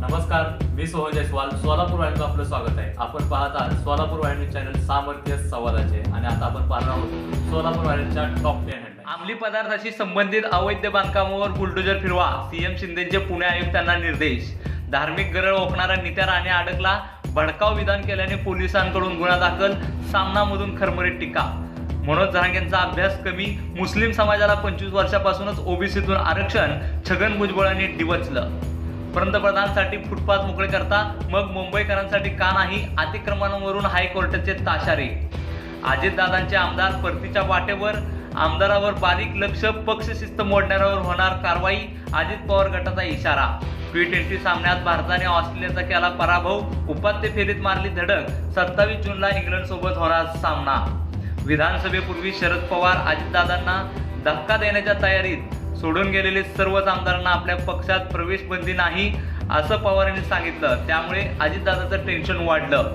नमस्कार मी सोहन जयस्वाल सोलापूर वाहिनीचं आपलं स्वागत आहे. आपण पाहत आहात सोलापूर वाहिनी चॅनल सामर्थ्य संवादाचे आणि आता आपण पाहणार आहोत सोलापूर वाहिनीच्या टॉप टेन अंमली पदार्थाशी संबंधित अवैध बांधकामावर बुलडोजर फिरवा सीएम शिंदेचे पुणे आयुक्तांना निर्देश. धार्मिक गरळ ओकणारा नित्या राणे अडकला भडकाव विधान केल्याने पोलिसांकडून गुन्हा दाखल सामनामधून खरमरीत टीका. मनोज जरांगेंचा अभ्यास कमी मुस्लिम समाजाला पंचवीस वर्षापासूनच ओबीसीतून आरक्षण छगन भुजबळांनी डिवचलं. पंतप्रधानांसाठी फुटपाथ मोकळे करता मग मुंबईकरांसाठी का नाही अतिक्रमणावरून हायकोर्टाचे ताशारे? अजितदादांचे आमदार परतीच्या वाटेवर आमदारावर बारीक लक्ष पक्षशिस्त मोडणाऱ्यावर होणार कारवाई अजित पवार गटाचा इशारा. टी ट्वेंटी सामन्यात भारताने ऑस्ट्रेलियाचा केला पराभव उपात्य फेरीत मारली धडक सत्तावीस जूनला इंग्लंड सोबत होणार सामना. विधानसभेपूर्वी शरद पवार अजितदादांना धक्का देण्याच्या तयारीत सोडून गेलेले सर्वच आमदारांना आपल्या पक्षात प्रवेश बंदी नाही असं पवार यांनी सांगितलं. त्यामुळे अजितदादाचं टेन्शन वाढलं.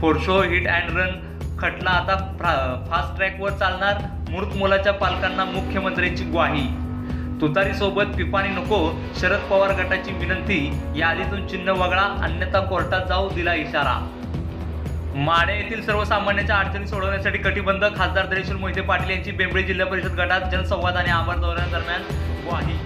फोरशो हिट अँड रन खटला आता फास्ट ट्रॅकवर चालणार मृत मुलाच्या पालकांना मुख्यमंत्र्यांची ग्वाही. तुतारीसोबत पिपाणी नको शरद पवार गटाची विनंती या आधीतून चिन्ह वगळा अन्यथा कोर्टात जाऊ दिला इशारा. माडे येथील सर्वसामान्यांच्या अडचणी सोडवण्यासाठी कटिबंध खासदार दरेश्वर मोहिते पाटील यांची बेंबळी जिल्हा परिषद गटात जनसंवाद आणि आभार दौऱ्यादरम्यान ग्वाही.